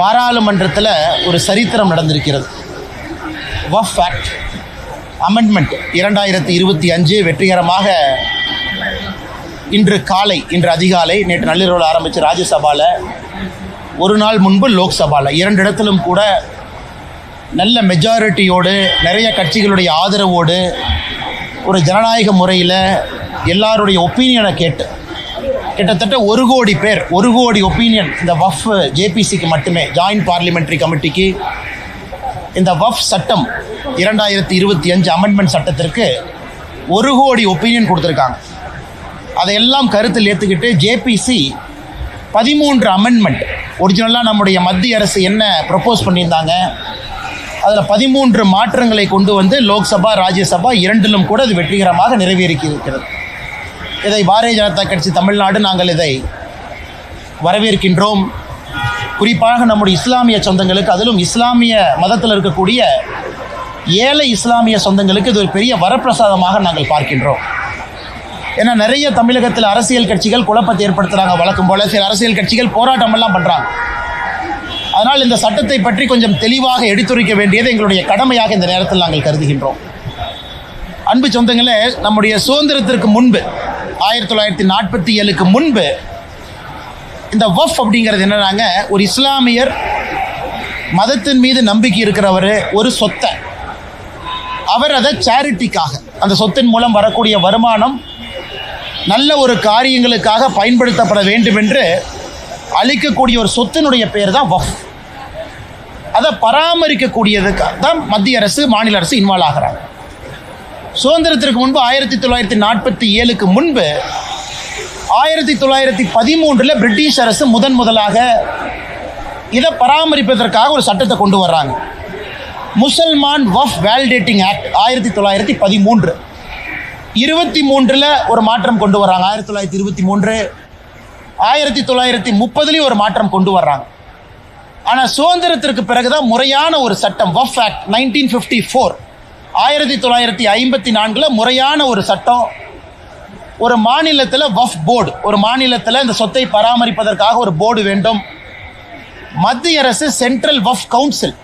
பாராளுமன்றத்தில் ஒரு சரித்திரம் நடந்திருக்கிறது. வஃப் ஆக்ட் அமெண்ட்மெண்ட் இரண்டாயிரத்தி இருபத்தி அஞ்சு வெற்றிகரமாக இன்று காலை இன்று அதிகாலை நேற்று நள்ளிரவில் ஆரம்பித்து ராஜ்யசபாவில் ஒரு நாள் முன்பு லோக்சபாவில் இரண்டு இடத்திலும் கூட நல்ல மெஜாரிட்டியோடு நிறைய கட்சிகளுடைய ஆதரவோடு ஒரு ஜனநாயக முறையில் எல்லாருடைய ஒப்பீனியனை கேட்டு கிட்டத்தட்ட ஒரு கோடி பேர் ஒரு கோடி ஒப்பீனியன் இந்த வஃப் ஜேபிசிக்கு மட்டுமே ஜாயின்ட் பார்லிமெண்ட்ரி கமிட்டிக்கு இந்த வஃப் சட்டம் இரண்டாயிரத்தி இருபத்தி அஞ்சு அமெண்ட்மெண்ட் சட்டத்திற்கு ஒரு கோடி ஒப்பீனியன் கொடுத்துருக்காங்க. அதையெல்லாம் கருத்தில் ஏற்றுக்கிட்டு ஜேபிசி பதிமூன்று அமெண்ட்மெண்ட் ஒரிஜினலாக நம்முடைய மத்திய அரசு என்ன ப்ரப்போஸ் பண்ணியிருந்தாங்க அதில் பதிமூன்று மாற்றங்களை கொண்டு வந்து லோக்சபா ராஜ்யசபா இரண்டிலும் கூட அது வெற்றிகரமாக நிறைவேறி இருக்கிறது இதை பாரதிய ஜனதா கட்சி தமிழ்நாடு நாங்கள் இதை வரவேற்கின்றோம். குறிப்பாக நம்முடைய இஸ்லாமிய சொந்தங்களுக்கு அதிலும் இஸ்லாமிய மதத்தில் இருக்கக்கூடிய ஏழை இஸ்லாமிய சொந்தங்களுக்கு இது ஒரு பெரிய வரப்பிரசாதமாக நாங்கள் பார்க்கின்றோம். ஏன்னா நிறைய தமிழகத்தில் அரசியல் கட்சிகள் குழப்பத்தை ஏற்படுத்துகிறாங்க வழக்கம் போல சில அரசியல் கட்சிகள் போராட்டமெல்லாம் பண்ணுறாங்க அதனால் இந்த சட்டத்தை பற்றி கொஞ்சம் தெளிவாக எடுத்துரைக்க வேண்டியது எங்களுடைய கடமையாக இந்த நேரத்தில் நாங்கள் கருதுகின்றோம். அன்பு சொந்தங்களே நம்முடைய சுதந்திரத்திற்கு முன்பு ஆயிரத்தி தொள்ளாயிரத்தி நாற்பத்தி ஏழுக்கு முன்பு இந்த வஃப் அப்படிங்கிறது என்னன்னாங்க ஒரு இஸ்லாமியர் மதத்தின் மீது நம்பிக்கை இருக்கிறவர் ஒரு சொத்தை. அவர் அதை சேரிட்டிக்காக அந்த சொத்தின் மூலம் வரக்கூடிய வருமானம் நல்ல ஒரு காரியங்களுக்காக பயன்படுத்தப்பட வேண்டும் என்று அளிக்கக்கூடிய ஒரு சொத்தினுடைய பேர் தான் வஃப். அதை பராமரிக்கக்கூடியதுக்கு தான் மத்திய அரசு மாநில அரசு இன்வால்வ் ஆகிறாங்க. சுதந்திரத்திற்கு முன்பு ஆயிரத்தி தொள்ளாயிரத்தி நாற்பத்தி ஏழுக்கு முன்பு ஆயிரத்தி தொள்ளாயிரத்தி பதிமூன்றில் பிரிட்டிஷ் அரசு முதன் முதலாக இதை பராமரிப்பதற்காக ஒரு சட்டத்தை கொண்டு வர்றாங்க. முசல்மான் வஃப் வேலிடேட்டிங் ஆக்ட் ஆயிரத்தி தொள்ளாயிரத்தி பதிமூன்று. இருபத்தி மூன்றில் ஒரு மாற்றம் கொண்டு வர்றாங்க. ஆயிரத்தி தொள்ளாயிரத்தி இருபத்தி மூன்று ஆயிரத்தி தொள்ளாயிரத்தி முப்பதுலேயும் ஒரு மாற்றம் கொண்டு வர்றாங்க. ஆனால் சுதந்திரத்திற்கு பிறகுதான் முறையான ஒரு சட்டம் Waqf act nineteen fifty four. ஆயிரத்தி தொள்ளாயிரத்தி ஐம்பத்தி நான்கில் முறையான ஒரு சட்டம் ஒரு மாநிலத்தில் வஃப் போர்டு ஒரு மாநிலத்தில் இந்த சொத்தை பராமரிப்பதற்காக ஒரு போர்டு வேண்டும். மத்திய அரசு சென்ட்ரல் வஃப் கவுன்சில்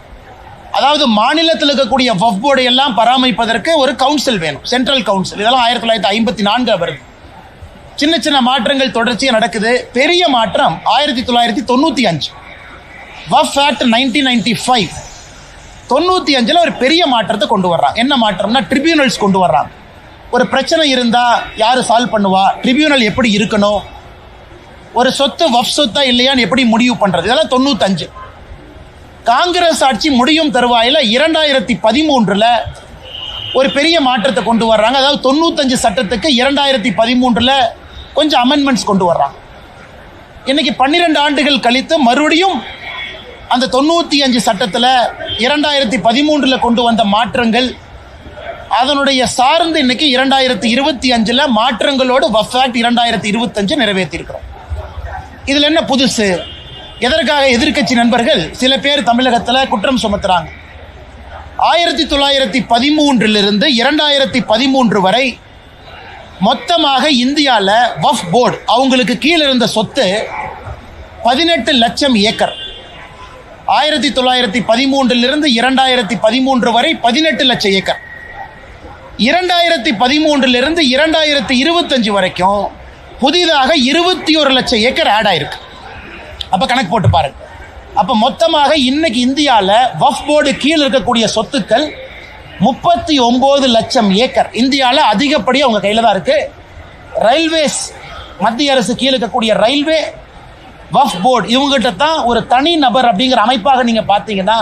அதாவது மாநிலத்தில் இருக்கக்கூடிய வஃப் போர்டை எல்லாம் பராமரிப்பதற்கு ஒரு கவுன்சில் வேணும் சென்ட்ரல் கவுன்சில். இதெல்லாம் ஆயிரத்தி தொள்ளாயிரத்தி ஐம்பத்தி நான்கில் வருது. சின்ன சின்ன மாற்றங்கள் தொடர்ச்சியாக நடக்குது. பெரிய மாற்றம் ஆயிரத்தி தொள்ளாயிரத்தி தொண்ணூற்றி அஞ்சு. Waqf act nineteen ninety five. தொண்ணூற்றி அஞ்சில் ஒரு பெரிய மாற்றத்தை கொண்டு வர்றான். என்ன மாற்றம்னா ட்ரிபியூனல்ஸ் கொண்டு வர்றாங்க ஒரு பிரச்சனை இருந்தால் யார் சால்வ் பண்ணுவா? ட்ரிபியூனல் எப்படி இருக்கணும்? ஒரு சொத்து வஃப் சொத்தா இல்லையான்னு எப்படி முடிவு பண்ணுறது இதெல்லாம் தொண்ணூத்தஞ்சு. காங்கிரஸ் ஆட்சி முடியும் தருவாயில் இரண்டாயிரத்தி பதிமூன்றில் ஒரு பெரிய மாற்றத்தை கொண்டு வர்றாங்க. அதாவது தொண்ணூத்தஞ்சு சட்டத்துக்கு இரண்டாயிரத்தி பதிமூன்றில் கொஞ்சம் அமெண்ட்மெண்ட்ஸ் கொண்டு வர்றாங்க இன்னைக்கு பன்னிரெண்டு ஆண்டுகள் கழித்து மறுபடியும் அந்த தொண்ணூற்றி அஞ்சு சட்டத்தில் இரண்டாயிரத்தி பதிமூன்றில் கொண்டு வந்த மாற்றங்கள் அதனுடைய சார்ந்து இன்னைக்கு இரண்டாயிரத்தி இருபத்தி அஞ்சில் மாற்றங்களோடு வஃப் இரண்டாயிரத்தி இருபத்தஞ்சு நிறைவேற்றியிருக்கிறோம். இதில் என்ன புதுசு? எதற்காக எதிர்க்கட்சி நண்பர்கள் சில பேர் தமிழகத்தில் குற்றம் சுமத்துறாங்க. ஆயிரத்தி தொள்ளாயிரத்தி பதிமூன்றிலிருந்து இரண்டாயிரத்தி பதிமூன்று வரை மொத்தமாக இந்தியாவில் வஃப் போர்டு அவங்களுக்கு கீழே இருந்த சொத்து பதினெட்டு லட்சம் ஏக்கர். ஆயிரத்தி தொள்ளாயிரத்தி பதிமூன்றிலிருந்து இரண்டாயிரத்தி பதிமூன்று வரை பதினெட்டு லட்சம் ஏக்கர். இரண்டாயிரத்தி பதிமூன்றிலிருந்து இரண்டாயிரத்தி இருபத்தஞ்சு வரைக்கும் புதிதாக இருபத்தி ஒரு லட்சம் ஏக்கர் ஆட் ஆயிருக்கு. அப்போ கணக்கு போட்டு பாருங்க. அப்போ மொத்தமாக இன்னைக்கு இந்தியாவில் வஃப் போர்டு கீழ் இருக்கக்கூடிய சொத்துக்கள் முப்பத்தி ஒம்பது லட்சம் ஏக்கர். இந்தியாவில் அதிகப்படியாக அவங்க கையில் தான் இருக்குது ரயில்வேஸ் மத்திய அரசு கீழ் இருக்கக்கூடிய ரயில்வே வஃப் போர்டு. இவங்ககிட்ட தான் ஒரு தனி நபர் அப்படிங்கிற அமைப்பாக நீங்கள் பார்த்தீங்கன்னா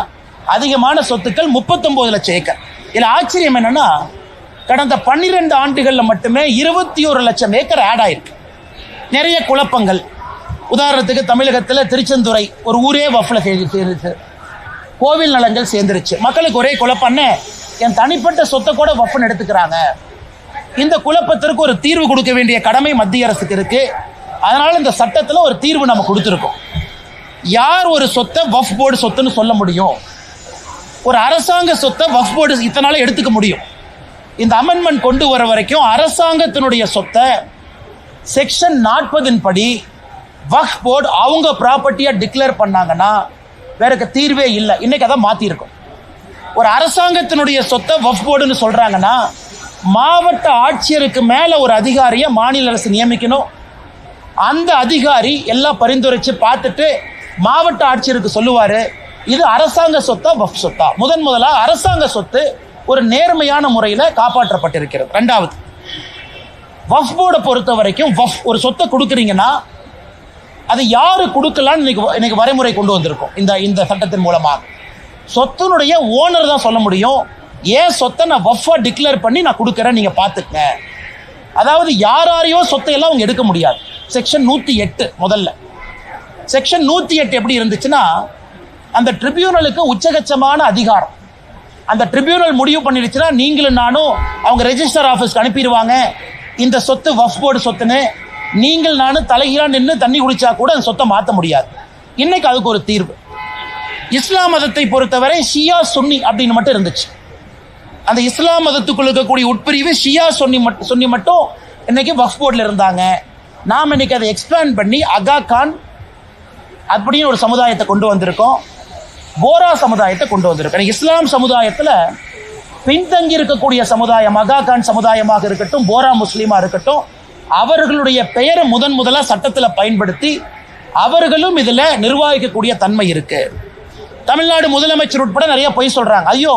அதிகமான சொத்துக்கள் முப்பத்தொம்போது லட்சம் ஏக்கர். இதில் ஆச்சரியம் என்னென்னா கடந்த பன்னிரெண்டு ஆண்டுகளில் மட்டுமே இருபத்தி ஒரு லட்சம் ஏக்கர் ஆட் ஆயிருக்கு. நிறைய குழப்பங்கள். உதாரணத்துக்கு தமிழகத்தில் திருச்செந்துறை ஒரு ஊரே வஃப்ல சேர்ந்து சேர்ந்துச்சு கோவில் நலங்கள் சேர்ந்துருச்சு. மக்களுக்கு ஒரே குழப்பம்னு என் தனிப்பட்ட சொத்தை கூட வஃப்னு எடுத்துக்கிறாங்க. இந்த குழப்பத்திற்கு ஒரு தீர்வு கொடுக்க வேண்டிய கடமை மத்திய அரசுக்கு இருக்குது அதனால இந்த சட்டத்தில் ஒரு தீர்வு நம்ம கொடுத்துருக்கோம். யார் ஒரு சொத்தை வஃப் போர்டு சொத்துன்னு சொல்ல முடியும்? ஒரு அரசாங்க சொத்தை வஃப் போர்டு இத்தனால எடுத்துக்க முடியும். இந்த அமெண்ட்மெண்ட் கொண்டு வர வரைக்கும் அரசாங்கத்தினுடைய சொத்தை செக்ஷன் நாற்பதின் படி வஃப் போர்டு அவங்க ப்ராப்பர்ட்டியாக டிக்ளேர் பண்ணாங்கன்னா வேறக்கு தீர்வே இல்லை. இன்னைக்கு அதை மாற்றிருக்கோம் ஒரு அரசாங்கத்தினுடைய சொத்தை வஃப் போர்டுன்னு சொல்கிறாங்கன்னா மாவட்ட ஆட்சியருக்கு மேலே ஒரு அதிகாரியை மாநில அரசு நியமிக்கணும். அந்த அதிகாரி எல்லாம் பரிந்துரைச்சு பார்த்துட்டு மாவட்ட ஆட்சியருக்கு சொல்லுவார் இது அரசாங்க சொத்தா வஃப் சொத்தா? முதன் முதலாக அரசாங்க சொத்து ஒரு நேர்மையான முறையில் காப்பாற்றப்பட்டிருக்கிறது. ரெண்டாவது வஃப் போர்டை பொறுத்த வரைக்கும் வஃப் ஒரு சொத்தை கொடுக்குறீங்கன்னா அது யார் கொடுக்கலான்னு இன்னைக்கு இன்னைக்கு வரைமுறை கொண்டு வந்திருக்கும். இந்த இந்த சட்டத்தின் மூலமாக. சொத்தினுடைய ஓனர் தான் சொல்ல முடியும். ஏன் சொத்தை நான் வஃபா டிக்ளேர் பண்ணி நான் கொடுக்குறேன் நீங்கள் பார்த்துக்கங்க. அதாவது யாராரையோ சொத்தை எல்லாம் அவங்க எடுக்க முடியாது. செக்ஷன் நூற்றி எட்டு முதல்ல. செக்ஷன் நூற்றி எட்டு எப்படி இருந்துச்சுன்னா அந்த ட்ரிபியூனலுக்கு உச்சகச்சமான அதிகாரம். அந்த ட்ரிபியூனல் முடிவு பண்ணிடுச்சுன்னா நீங்களும் நானும் அவங்க ரெஜிஸ்டர் ஆஃபீஸ்க்கு அனுப்பிடுவாங்க. இந்த சொத்து வஃப் போர்டு சொத்துன்னு நீங்கள் நானும் தலைகீழாக நின்று தண்ணி குடிச்சா கூட அந்த சொத்தை மாற்ற முடியாது. இன்னைக்கு அதுக்கு ஒரு தீர்வு. இஸ்லாம் மதத்தை பொறுத்தவரை ஷியா சுன்னி அப்படின்னு மட்டும் இருந்துச்சு. அந்த இஸ்லாம் மதத்துக்குள்ள இருக்கக்கூடிய உட்பிரிவு ஷியா சொன்னி மட்டும் சொன்னி மட்டும் இன்னைக்கு வக்ஃப் போர்டில் இருந்தாங்க. நாம் இன்னைக்கு அதை எக்ஸ்பேண்ட் பண்ணி அகா கான் அப்படின்னு ஒரு சமுதாயத்தை கொண்டு வந்திருக்கோம். போரா சமுதாயத்தை கொண்டு வந்திருக்கோம். இஸ்லாம் சமுதாயத்தில் பின்தங்கி இருக்கக்கூடிய சமுதாயம் அகா கான் சமுதாயமாக இருக்கட்டும் போரா முஸ்லீமாக இருக்கட்டும் அவர்களுடைய பெயரை முதன் முதலாக சட்டத்தில் பயன்படுத்தி அவர்களும் இதில் நிர்வகிக்கக்கூடிய தன்மை இருக்குது தமிழ்நாடு முதலமைச்சர் உட்பட நிறைய பொய் சொல்கிறாங்க ஐயோ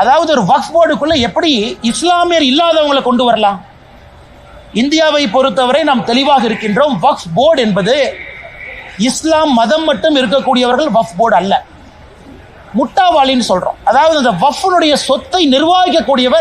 அதாவது ஒரு வக்ஃப் போர்டுக்குள்ள எப்படி இஸ்லாமியர் இல்லாதவங்களை கொண்டு வரலாம்? இந்தியாவை பொறுத்தவரை நாம் தெளிவாக இருக்கின்றோம் வக்ஃப் போர்டு என்பது இஸ்லாம் மதம் மட்டும் இருக்கக்கூடியவர்கள் வக்ஃப் போர்டு அல்ல. முட்டாவாளின்னு சொல்றோம். அதாவது அந்த வஃப்னுடைய சொத்தை நிர்வகிக்கக்கூடியவர்